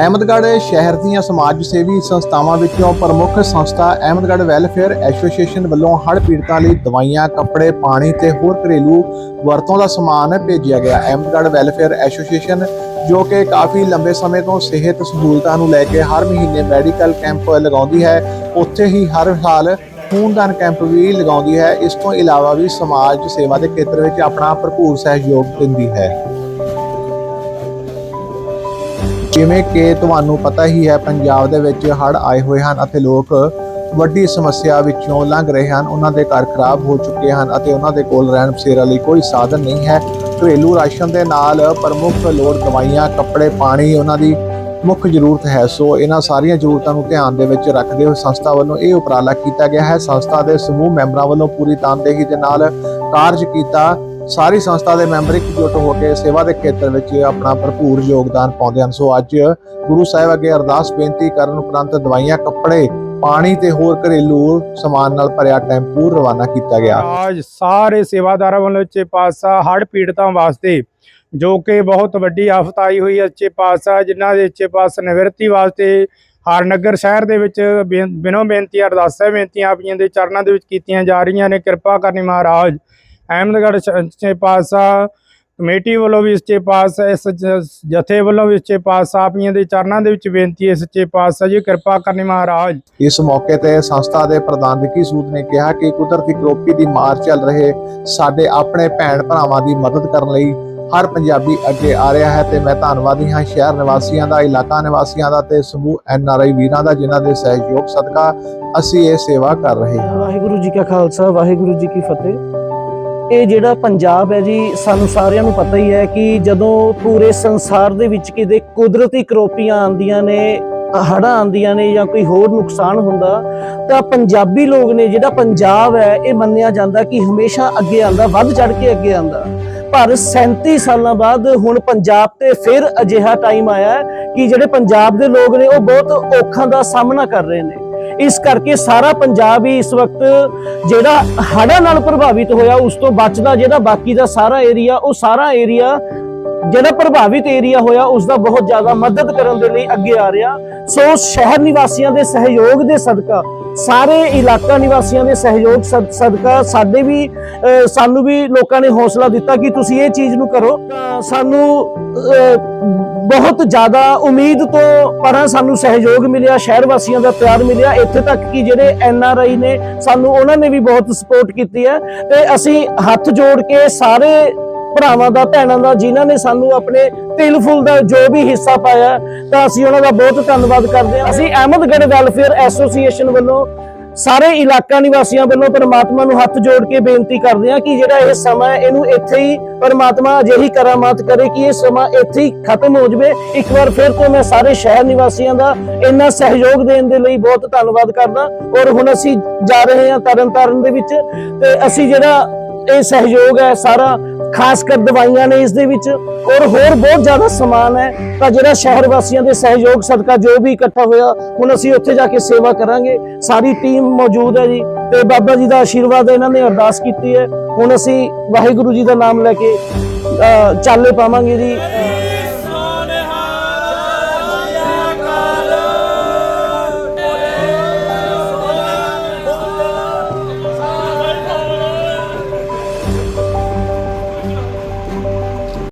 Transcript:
ਅਹਿਮਦਗੜ੍ਹ ਸ਼ਹਿਰ ਦੀਆਂ ਸਮਾਜ ਸੇਵੀ ਸੰਸਥਾਵਾਂ ਵਿੱਚੋਂ ਪ੍ਰਮੁੱਖ ਸੰਸਥਾ ਅਹਿਮਦਗੜ੍ਹ ਵੈਲਫੇਅਰ ਐਸੋਸੀਏਸ਼ਨ ਵੱਲੋਂ ਹੜ੍ਹ ਪੀੜਤਾਂ ਲਈ ਦਵਾਈਆਂ, ਕੱਪੜੇ, ਪਾਣੀ ਤੇ ਹੋਰ ਘਰੇਲੂ ਵਰਤੋਂ ਦਾ ਸਮਾਨ ਭੇਜਿਆ ਗਿਆ। ਅਹਿਮਦਗੜ੍ਹ ਵੈਲਫੇਅਰ ਐਸੋਸੀਏਸ਼ਨ ਜੋ ਕਿ ਕਾਫੀ ਲੰਬੇ ਸਮੇਂ ਤੋਂ ਸਿਹਤ ਸਹੂਲਤਾਂ ਨੂੰ ਲੈ ਕੇ ਹਰ ਮਹੀਨੇ ਮੈਡੀਕਲ ਕੈਂਪ ਲਗਾਉਂਦੀ ਹੈ ਉੱਥੇ ਹੀ ਹਰ ਸਾਲ ਖੂਨਦਾਨ ਕੈਂਪ ਵੀ ਲਗਾਉਂਦੀ ਹੈ ਇਸ ਤੋਂ ਇਲਾਵਾ ਵੀ ਸਮਾਜ ਸੇਵਾ ਦੇ ਖੇਤਰ ਵਿੱਚ ਆਪਣਾ ਭਰਪੂਰ ਸਹਿਯੋਗ ਦਿੰਦੀ ਹੈ ਜਿਵੇਂ ਕਿ ਤੁਹਾਨੂੰ ਪਤਾ ਹੀ ਹੈ, ਪੰਜਾਬ ਦੇ ਵਿੱਚ ਹੜ੍ਹ ਆਏ ਹੋਏ ਹਨ ਅਤੇ ਲੋਕ ਵੱਡੀ ਸਮੱਸਿਆ ਵਿੱਚੋਂ ਲੰਘ ਰਹੇ ਹਨ। ਉਹਨਾਂ ਦੇ ਘਰ ਖਰਾਬ ਹੋ ਚੁੱਕੇ ਹਨ ਅਤੇ ਉਹਨਾਂ ਦੇ ਕੋਲ ਰਹਿਣ ਬਸੇਰਾ ਲਈ ਕੋਈ ਸਾਧਨ ਨਹੀਂ ਹੈ। ਘਰੇਲੂ ਰਾਸ਼ਨ ਦੇ ਨਾਲ ਪ੍ਰਮੁੱਖ ਲੋੜ ਦਵਾਈਆਂ, ਕੱਪੜੇ, ਪਾਣੀ, ਉਹਨਾਂ ਦੀ ਮੁੱਖ ਜ਼ਰੂਰਤ ਹੈ। ਸੋ ਇਹਨਾਂ ਸਾਰੀਆਂ ਜ਼ਰੂਰਤਾਂ ਨੂੰ ਧਿਆਨ ਦੇ ਵਿੱਚ ਰੱਖਦੇ ਹੋਏ ਸੰਸਥਾ ਵੱਲੋਂ ਇਹ ਉਪਰਾਲਾ ਕੀਤਾ ਗਿਆ ਹੈ। ਸੰਸਥਾ ਦੇ ਸਮੂਹ ਮੈਂਬਰਾਂ ਵੱਲੋਂ ਪੂਰੀ ਤਨਦੇਹੀ ਦੇ ਨਾਲ ਕਾਰਜ ਕੀਤਾ ਸਾਰੀ ਸੰਸਥਾ ਦੇ ਮੈਂਬਰ ਇਕਜੁੱਟ ਹੋ ਕੇ ਸੇਵਾ ਦੇ ਖੇਤਰ ਵਿੱਚ ਆਪਣਾ ਭਰਪੂਰ ਯੋਗਦਾਨ ਪਾਉਂਦੇ ਹਨ। ਸੋ ਅੱਜ ਗੁਰੂ ਸਾਹਿਬ ਅੱਗੇ ਅਰਦਾਸ ਬੇਨਤੀ ਕਰਨ ਉਪਰੰਤ ਦਵਾਈਆਂ, ਕੱਪੜੇ, ਪਾਣੀ ਤੇ ਹੋਰ ਘਰੇਲੂ ਸਮਾਨ ਨਾਲ ਭਰਿਆ ਟੈਂਪੂ ਰਵਾਨਾ ਕੀਤਾ ਗਿਆ। ਅੱਜ ਸਾਰੇ ਸੇਵਾਦਾਰਾਂ ਵੱਲੋਂ ਉੱਚੇ ਪਾਤਸ਼ਾਹ ਹੜ੍ਹ ਪੀੜਤਾਂ ਵਾਸਤੇ, ਜੋ ਕਿ ਬਹੁਤ ਵੱਡੀ ਆਫਤ ਆਈ ਹੋਈ ਹੈ ਉੱਚੇ ਪਾਤਸ਼ਾਹ, ਜਿਨ੍ਹਾਂ ਦੇ ਉੱਚੇ ਪਾਤਸ਼ਾਹ ਨਿਵਰਤੀ ਵਾਸਤੇ ਹਰਨਗਰ ਸ਼ਹਿਰ ਦੇ ਵਿੱਚ ਬਿਨੋ ਬੇਨਤੀ, ਅਰਦਾਸਾਂ ਬੇਨਤੀਆਂ ਆਪਣੀਆਂ ਦੇ ਚਰਨਾਂ ਦੇ ਵਿੱਚ ਕੀਤੀਆਂ ਜਾ ਰਹੀਆਂ ਨੇ। ਕਿਰਪਾ ਕਰਨੀ ਮਹਾਰਾਜ। ਅਹਿਮਦਗੜ੍ਹ ਸ਼- ਉੱਚੇ ਪਾਤਸ਼ਾਹ ਕਮੇਟੀ ਵੱਲੋਂ ਵੀ ਉੱਚੇ ਪਾਤਸ਼ਾਹ ਇਸ ਜਥੇ ਵੱਲੋਂ ਵੀ ਉੱਚੇ ਪਾਤਸ਼ਾਹ ਆਪਣੀਆਂ ਦੇ ਚਰਨਾਂ ਦੇ ਵਿੱਚ ਬੇਨਤੀ ਹੈ ਸੱਚੇ ਪਾਤਸ਼ਾਹ ਜੀ ਕਿਰਪਾ ਕਰਨੀ ਮਹਾਰਾਜ। ਇਸ ਮੌਕੇ ਤੇ ਸੰਸਥਾ ਦੇ ਪ੍ਰਧਾਨ ਵਿੱਕੀ ਸੂਦ ਨੇ ਕਿਹਾ ਕਿ ਕੁਦਰਤੀ ਕਰੋਪੀ ਦੀ ਮਾਰ ਚੱਲ ਰਹੇ ਸਾਡੇ ਆਪਣੇ ਭੈਣ ਭਰਾਵਾਂ ਦੀ ਮਦਦ ਕਰਨ ਲਈ ਹਰ ਪੰਜਾਬੀ ਅੱਗੇ ਆ ਰਿਹਾ ਹੈ ਤੇ ਮੈਂ ਧੰਨਵਾਦੀ ਹਾਂ ਸ਼ਹਿਰ ਨਿਵਾਸੀਆਂ ਦਾ ਇਲਾਕਾ ਨਿਵਾਸੀਆਂ ਦਾ ਤੇ ਸਮੂਹ ਐਨ ਆਰ ਆਈ ਵੀਰਾਂ ਦਾ ਜਿਨ੍ਹਾਂ ਦੇ ਸਹਿਯੋਗ ਸਦਕਾ ਅਸੀਂ ਇਹ ਸੇਵਾ ਕਰ ਰਹੇ ਹਾਂ। ਵਾਹਿਗੁਰੂ ਜੀ ਕਾ ਖਾਲਸਾ ਵਾਹਿਗੁਰੂ ਜੀ ਕੀ ਫਤਿਹ। ਇਹ ਜਿਹੜਾ ਪੰਜਾਬ ਹੈ ਜੀ, ਸਾਨੂੰ ਸਾਰਿਆਂ ਨੂੰ ਪਤਾ ਹੀ ਹੈ ਕਿ ਜਦੋਂ ਪੂਰੇ ਸੰਸਾਰ ਦੇ ਵਿੱਚ ਕਿਤੇ ਕੁਦਰਤੀ ਕਰੋਪੀਆਂ ਆਉਂਦੀਆਂ ਨੇ, ਹੜ੍ਹਾਂ ਆਉਂਦੀਆਂ ਨੇ ਜਾਂ ਕੋਈ ਹੋਰ ਨੁਕਸਾਨ ਹੁੰਦਾ, ਤਾਂ ਪੰਜਾਬੀ ਲੋਕ ਨੇ ਜਿਹੜਾ ਪੰਜਾਬ ਹੈ, ਇਹ ਮੰਨਿਆ ਜਾਂਦਾ ਕਿ ਹਮੇਸ਼ਾ ਅੱਗੇ ਆਂਦਾ ਵੱਧ ਚੜ ਕੇ ਅੱਗੇ ਆਂਦਾ ਪਰ 37 ਸਾਲਾਂ ਬਾਅਦ ਹੁਣ ਪੰਜਾਬ ਤੇ ਫਿਰ ਅਜਿਹਾ ਟਾਈਮ ਆਇਆ ਕਿ ਜਿਹੜੇ ਪੰਜਾਬ ਦੇ ਲੋਕ ਨੇ, ਉਹ ਬਹੁਤ ਔਖਾਂ ਦਾ ਸਾਹਮਣਾ ਕਰ ਰਹੇ ਨੇ। ਇਸ ਕਰਕੇ ਸਾਰਾ ਪੰਜਾਬ ਹੀ ਇਸ ਵਕਤ ਜਿਹੜਾ ਹੜ੍ਹਾਂ ਨਾਲ ਪ੍ਰਭਾਵਿਤ ਹੋਇਆ, ਉਸ ਤੋਂ ਬਚਦਾ ਜਿਹੜਾ ਬਾਕੀ ਦਾ ਸਾਰਾ ਏਰੀਆ ਉਹ ਸਾਰਾ ਏਰੀਆ ਜਿਹੜਾ ਪ੍ਰਭਾਵਿਤ ਏਰੀਆ ਹੋਇਆ, ਉਸ ਦਾ ਬਹੁਤ ਜ਼ਿਆਦਾ ਮਦਦ ਕਰਨ ਦੇ ਲਈ ਅੱਗੇ ਆ ਰਿਹਾ। ਸੋ ਸ਼ਹਿਰ ਨਿਵਾਸੀਆਂ ਦੇ ਸਹਿਯੋਗ ਦੇ ਸਦਕਾ ਸਾਰੇ ਇਲਾਕਾ ਨਿਵਾਸੀਆਂ ਦੇ ਸਹਿਯੋਗ ਸਦਕਾ ਸਾਡੇ ਵੀ ਸਾਨੂੰ ਵੀ ਲੋਕਾਂ ਨੇ ਹੌਸਲਾ ਦਿੱਤਾ ਕਿ ਤੁਸੀਂ ਇਹ ਚੀਜ਼ ਨੂੰ ਕਰੋ। ਸਾਨੂੰ ਬਹੁਤ ਜ਼ਿਆਦਾ ਉਮੀਦ ਤੋਂ ਪਰਾਂ ਸਾਨੂੰ ਸਹਿਯੋਗ ਮਿਲਿਆ, ਸ਼ਹਿਰ ਵਾਸੀਆਂ ਦਾ ਪਿਆਰ ਮਿਲਿਆ। ਇੱਥੇ ਤੱਕ ਕਿ ਜਿਹੜੇ ਐਨ ਆਰ ਆਈ ਨੇ ਸਾਨੂੰ, ਉਹਨਾਂ ਨੇ ਵੀ ਬਹੁਤ ਸਪੋਰਟ ਕੀਤੀ ਹੈ। ਤੇ ਅਸੀਂ ਹੱਥ ਜੋੜ ਕੇ ਸਾਰੇ ਭਰਾਵਾਂ ਦਾ, ਭੈਣਾਂ ਦਾ, ਜਿਨ੍ਹਾਂ ਨੇ ਸਾਨੂੰ ਆਪਣੇ ਤਿਲ ਫੁੱਲ ਦਾ ਜੋ ਵੀ ਹਿੱਸਾ ਪਾਇਆ, ਤਾਂ ਅਸੀਂ ਉਹਨਾਂ ਦਾ ਬਹੁਤ ਧੰਨਵਾਦ ਕਰਦੇ ਹਾਂ। ਅਸੀਂ ਅਹਿਮਦਗੜ੍ਹ ਵੈਲਫੇਅਰ ਐਸੋਸੀਏਸ਼ਨ ਵੱਲੋਂ ਸਾਰੇ ਇਲਾਕਾ ਨਿਵਾਸੀਆਂ ਵੱਲੋਂ ਪਰਮਾਤਮਾ ਨੂੰ ਹੱਥ ਜੋੜ ਕੇ ਬੇਨਤੀ ਕਰਦੇ ਹਾਂ ਕਿ ਜਿਹੜਾ ਇਹ ਸਮਾਂ ਹੈ, ਇਹਨੂੰ ਇੱਥੇ ਹੀ ਪਰਮਾਤਮਾ ਅਜਿਹੀ ਕਰਾਮਾਤ ਕਰੇ ਕਿ ਇਹ ਸਮਾਂ ਇੱਥੇ ਹੀ ਖਤਮ ਹੋ ਜਾਵੇ। ਇੱਕ ਵਾਰ ਫਿਰ ਤੋਂ ਮੈਂ ਸਾਰੇ ਸ਼ਹਿਰ ਨਿਵਾਸੀਆਂ ਦਾ ਇੰਨਾ ਸਹਿਯੋਗ ਦੇਣ ਦੇ ਲਈ ਬਹੁਤ ਧੰਨਵਾਦ ਕਰਦਾ। ਔਰ ਹੁਣ ਅਸੀਂ ਜਾ ਰਹੇ ਹਾਂ ਤਰਨਤਾਰਨ ਦੇ ਵਿੱਚ ਤੇ ਅਸੀਂ ਜਿਹੜਾ ਇਹ ਸਹਿਯੋਗ ਹੈ, ਸਾਰਾ, ਖਾਸ ਕਰ ਦਵਾਈਆਂ ਨੇ ਇਸ ਦੇ ਵਿੱਚ। ਔਰ ਹੋਰ ਬਹੁਤ ਜ਼ਿਆਦਾ ਸਮਾਨ ਹੈ। ਤਾਂ ਜਿਹੜਾ ਸ਼ਹਿਰ ਵਾਸੀਆਂ ਦੇ ਸਹਿਯੋਗ, ਸਦਕਾ ਜੋ ਵੀ ਇਕੱਠਾ ਹੋਇਆ, ਹੁਣ ਅਸੀਂ ਉੱਥੇ ਜਾ ਕੇ ਸੇਵਾ ਕਰਾਂਗੇ। ਸਾਰੀ ਟੀਮ ਮੌਜੂਦ ਹੈ ਜੀ। ਤੇ ਬਾਬਾ ਜੀ ਦਾ ਆਸ਼ੀਰਵਾਦ ਇਹਨਾਂ ਨੇ ਅਰਦਾਸ ਕੀਤੀ ਹੈ। ਹੁਣ ਅਸੀਂ ਵਾਹਿਗੁਰੂ ਜੀ ਦਾ ਨਾਮ ਲੈ ਕੇ ਚਾਲੇ ਪਾਵਾਂਗੇ ਜੀ।